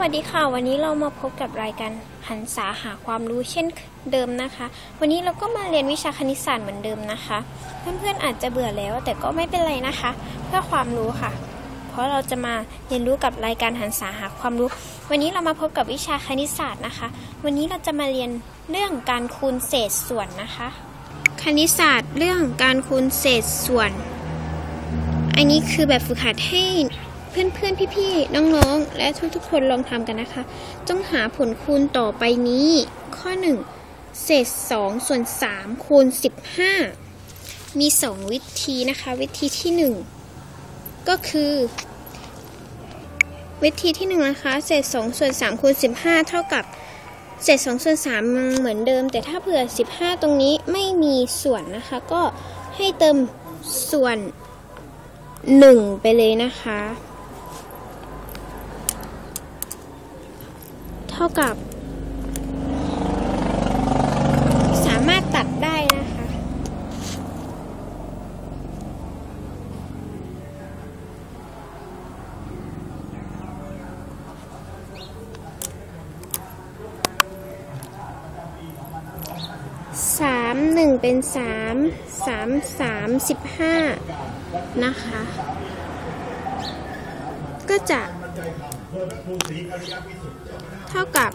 วัสดีค่ะ วันนี้เรามาพบกับรายการหันษาหาความรู้เช่นเดิมนะคะ วันนี้เราก็มาเรียนวิชาคณิตศาสตร์เหมือนเดิมนะคะ เพื่อนๆอาจจะเบื่อแล้ว แต่ก็ไม่เป็นไรนะคะ เพื่อความรู้ค่ะ เพราะเราจะมาเรียนรู้กับรายการหันษาหาความรู้ วันนี้เรามาพบกับวิชาคณิตศาสตร์นะคะ วันนี้เราจะมาเรียนเรื่องการคูณเศษส่วนนะคะ คณิตศาสตร์เรื่องการคูณเศษส่วน อันนี้คือแบบฝึกหัดให้ เพื่อนๆ พี่ๆ น้องๆ และทุกๆ คนลองทำกันนะคะ จงหาผลคูณต่อไปนี้ ข้อ 1 เศษ 2 ส่วน 3 คูณ 15 มี 2 วิธีนะคะ วิธีที่ 1 ก็คือ วิธีที่ 1 นะคะ เศษ 2 ส่วน 3 คูณ 15 เท่ากับ เศษ 2 ส่วน3มันเหมือนเดิม แต่ถ้าเผื่อ 15 ตรงนี้ไม่มีส่วนนะคะ ก็ให้เติมส่วน 1 ไปเลยนะคะ เท่ากับ สามารถตัดได้นะคะ สามหนึ่งเป็นสามสามสามสิบห้านะคะ ก็จะ เท่ากับ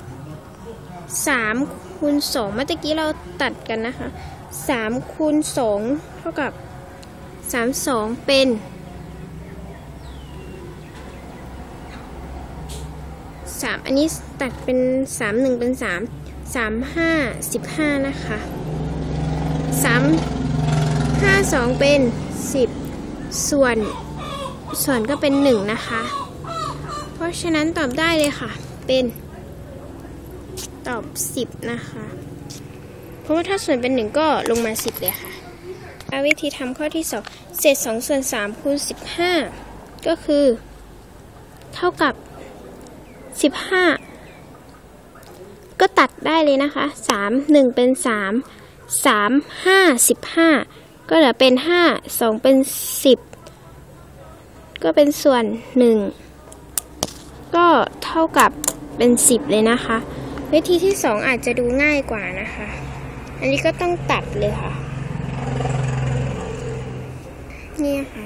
3คูณ2เมื่อกี้เราตัดกันนะคะ3คูณ2เท่ากับ 3 2 เป็น 3 อันนี้ตัดเป็น 3 1 เป็น 3 3 5 15 นะคะ 3 5 2 เป็น 10 ส่วนส่วนก็เป็น 1 นะคะ ราะฉะนั้นตอบได้เลยค่ะ เป็นตอบ 10 นะคะ เพราะว่าถ้าส่วนเป็น 1 ก็ลงมา 10 เลยค่ะวิธีทำข้อที่ 2 เศษ 2 ส่วน3คูณ15 ก็คือ เท่ากับ 15 ก็ตัดได้เลยนะคะ 3 1 เป็น 3 3 5 15 ก็เหลือเป็น 5 2 เป็น 10 ก็เป็นส่วน 1 ก็เท่ากับเป็น 10 เลยนะคะ วิธีที่ 2 อาจจะดูง่ายกว่านะคะ อันนี้ก็ต้องตัดเลยค่ะ นี่ค่ะ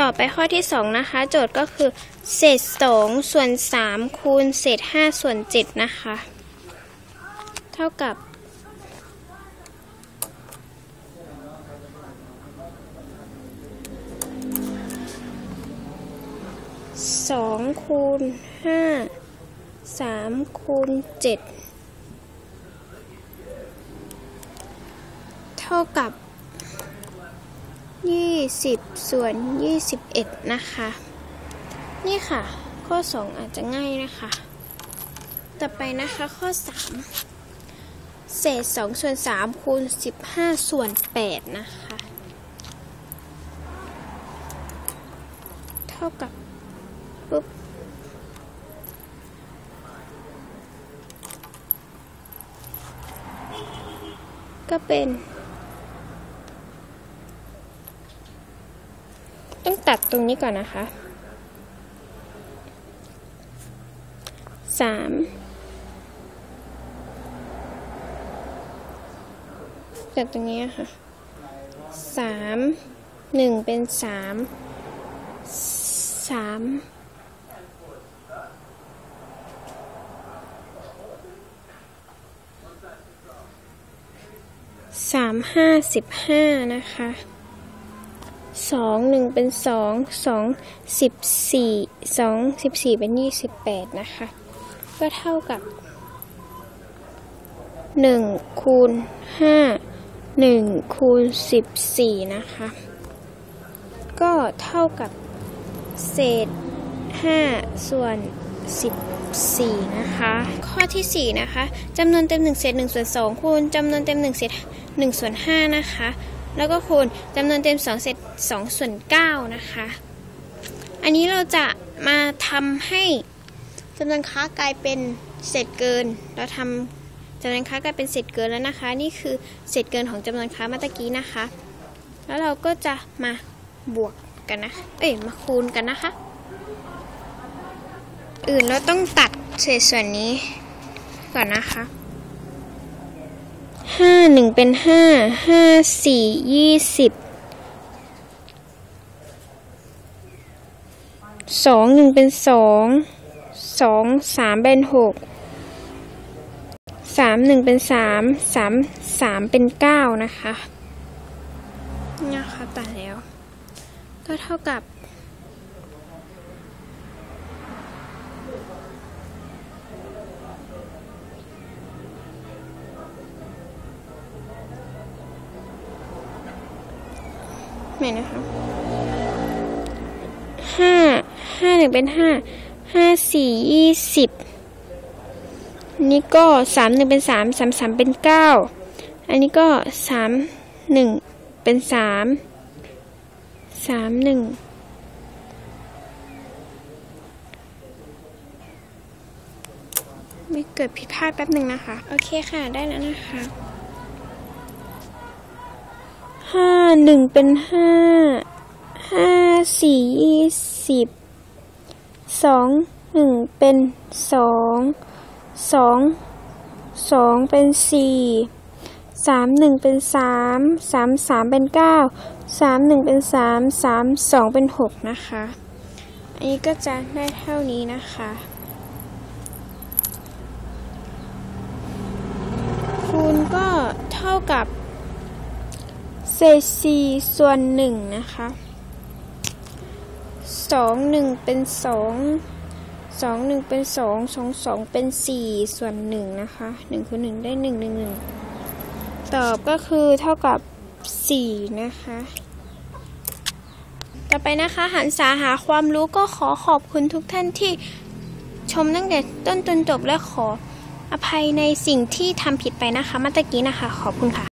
ต่อไปข้อที่ 2 นะคะ โจทย์ก็คือ เศษ 2 ส่วน 3 คูณเศษ 5 ส่วน 7 นะคะ เท่ากับ สองคูณห้าสามคูณเจ็ดเท่ากับยี่สิบส่วนยี่สิบเอ็ดนะคะ นี่ค่ะ ข้อสองอาจจะง่ายนะคะ ต่อไปนะคะข้อสามเศษสองส่วนสามคูณสิบห้าส่วนแปดนะคะ เท่ากับ ปุ๊บก็เป็น ต้องตัดตรงนี้ก่อนนะคะสามตัดตรงนี้ค่ะสามหนึ่งเป็นสามสาม สามห้าสิบห้านะคะสองหนึ่งเป็นสองสองสิบสี่สองสิบสี่เป็นยี่สิบแปดนะคะ ก็เท่ากับหนึ่งคูณห้าหนึ่งคูณสิบสี่นะคะ ก็เท่ากับเศษ5ส่วน14นะคะ ข้อที่4นะคะจำนวนเต็ม1เศษ1ส่วน2คูณจำนวนเต็ม1เศษ 1ส่วน5นะคะ แล้วก็คูณจำนวนเต็ม 2เศษ2ส่วน9นะคะ อันนี้เราจะมาทำให้จำนวนค้ากลายเป็นเศษเกิน เราทำจำนวนค้ากลายเป็นเศษเกินแล้วนะคะ นี่คือเศษเกินของจำนวนค้าเมื่อกี้นะคะ แล้วเราก็จะมาบวกกันนะ เอ้ย มาคูณกันนะคะ อื่นเราต้องตัดเศษส่วนนี้ก่อนนะคะ ห้าหนึ่งเป็นห้าห้าสี่ยี่สิบสองหนึ่งเป็นสองสองสามเป็นหกสามหนึ่งเป็นสามสามสามเป็นเก้านะคะเนี่ยค่ะตัดแล้ว ก็เท่ากับ ไม่นะคะห้าห้าหนึ่งเป็นห้าห้าสี่ยี่สิบนี่ก็สามหนึ่งเป็นสามสามสามเป็นเก้าอันนี้ก็สามหนึ่งเป็นสามสามหนึ่งไม่เกิดผิดพลาดแป๊บหนึ่งนะคะ โอเคค่ะ ได้แล้วนะคะ ห้าหนึ่งเป็นห้าห้าสี่ยี่สิบสองหนึ่งเป็นสองสองสองเป็นสี่สามหนึ่งเป็นสามสามสามเป็นเก้าสามหนึ่งเป็นสามสามสองเป็นหกนะคะ อันนี้ก็จะได้เท่านี้นะคะคูณก็เท่ากับ ษสี่ส่วนหนึ่งนะคะสองหนึ่งเป็นสองสองหนึ่งเป็นสองสองสองเป็นสี่ส่วนหนึ่งนะคะหนึ่งคูณหนึ่งได้หนึ่งหนึ่งหนึ่งตอบก็คือเท่ากับสี่นะคะ ต่อไปนะคะหันษาหาความรู้ก็ขอขอบคุณทุกท่านที่ชมตั้งแต่ต้นจนจบและขออภัยในสิ่งที่ทำผิดไปนะคะเมื่อตะกี้นะคะ ขอบคุณค่ะ